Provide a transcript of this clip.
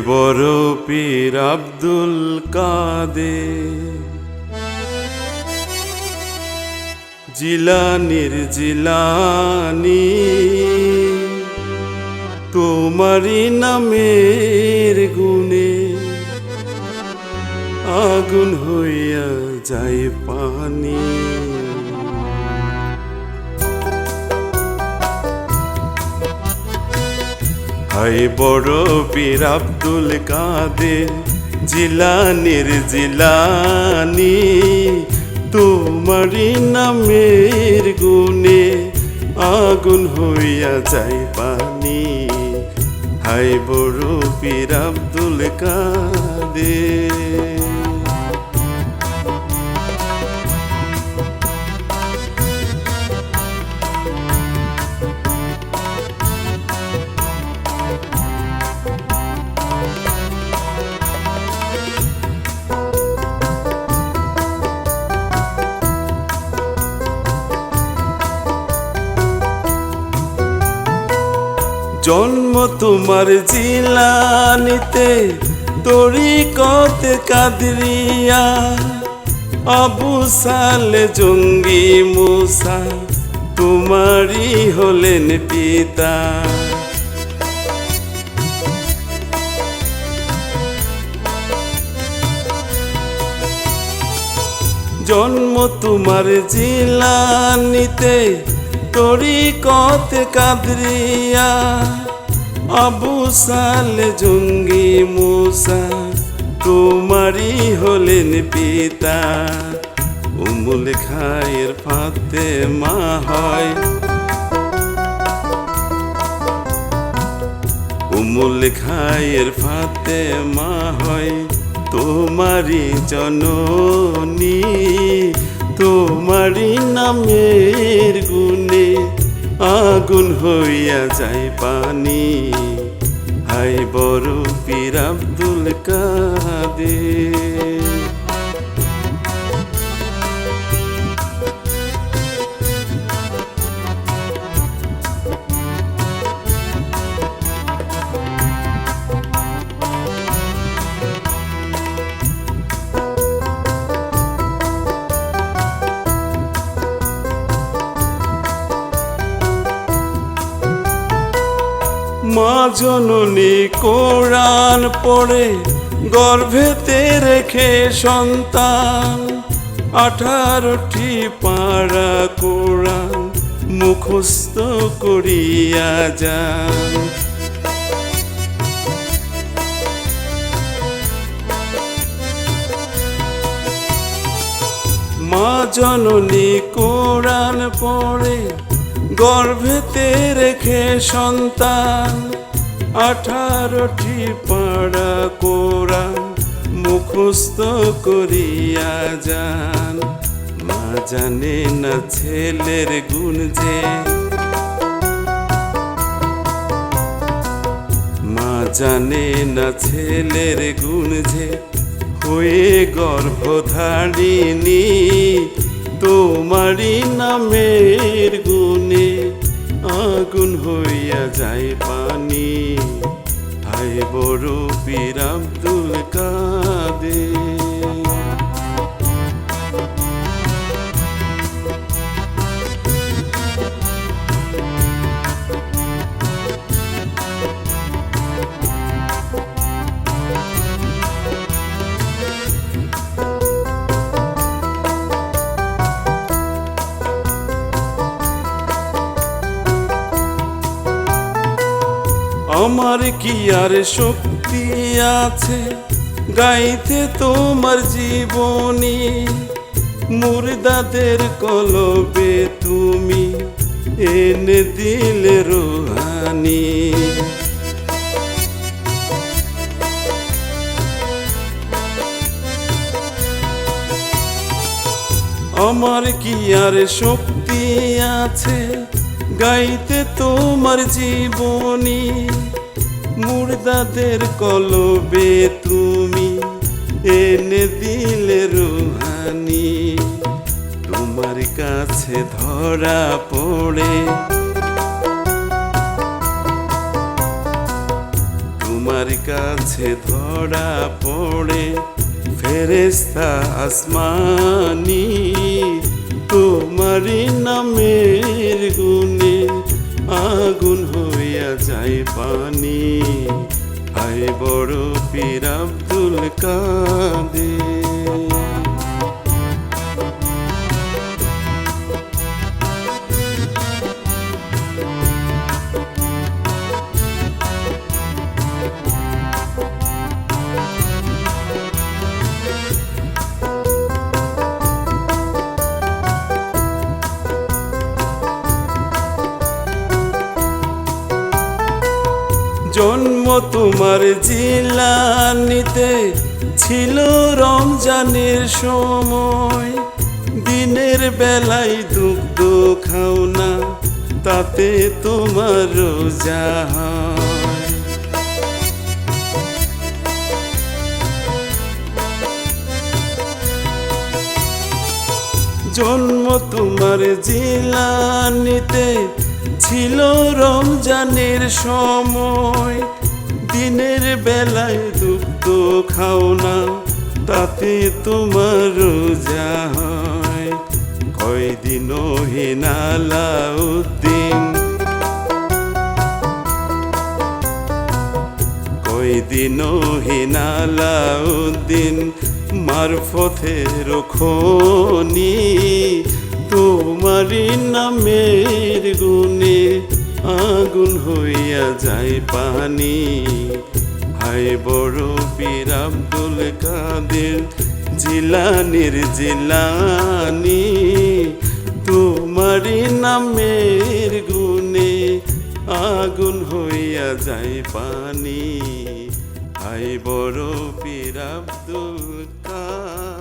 বড় পীর আব্দুল কাদে জিলানির জিলানি তোমারি নামের গুণে আগুন হইয়া যায় পানি। হাই বড় পীর আব্দুল কাদের, জিলানির জিলানি তোমারি নামের গুণে আগুন হইয়া যায় পানি। হাই বড় পীর আব্দুল কাদের জন্ম তোমার জিলানিতে তরিকত কাদরিয়া। আবু সালে জঙ্গি মুসা, তোমারই হলেন পিতা। জন্ম তোমার জিলানিতে তরিকত কাদরিয়া। আবু সালে জঙ্গি মুসা, তোমারই হলেন পিতা। উমুল খায়ের ফাতে মা হয়। উমুল খায়ের ফাতে মা হয়। তোমারি জননী তোমারি নামের গুণে আগুন হইয়া যায় পানি। হাই বড় পীর আব্দুল কাদের। মা জননী কোরআন পড়ে গর্ভেতে রেখে সন্তান। আঠারোটি পাড়া কোরআন মুখস্থ করিয়া যান। মা জননী কোরআন পড়ে গর্ভেতে রেখে সন্তান, আঠারোটি পাড়া কোরআন মুখস্থ করিয়া যান। মা জানে না ছেলের গুণ যে। মা জানে না ছেলের গুণ যে। হয়ে গর্ভধারিণী তোমারি নামের আগুন হইয়া যায় পানি। হাই বড় পীর আমার কি আর শক্তি আছে? গাইতে তোমার জীবনী, মুর্দাদের কলবে তুমি এনে দিলে রোহানি। আমার কি আর শক্তি আছে? গাইতে তোমার জীবনী মুর্দাদের কলবে তুমি এনে দিলে রুহানি। তোমার কাছে ধরা পড়ে। তোমার কাছে ধরা পড়ে ফেরেস্তা আসমানি। তোমারই নামের গুণে আগুন হইয়া যায় পানি। আই বড় পীর আব্দুল কাদের। তোমার জিলানিতে ছিল রমজানের সময়। দিনের বেলায় দুগ্ধ খাও না, তাতে তোমার রোজা জন্ম তোমার জিলানিতে ছিল রমজানের সময়। দিনের বেলায় দুগ্ধ খাও না, তাতে তোমার কয়দিন হিনালাউদ্দিন কয়দিন হিনালাউদ্দিন মারফতের খনি তোমারই নামের গুণে আগুন হইয়া যায় পানি। হাই বড় পীর আব্দুল কাদের জিলানির জিলানি। তোমারই নামের গুণে আগুন হইয়া যায় পানি। হাই বড় পীর আব্দুল কাদের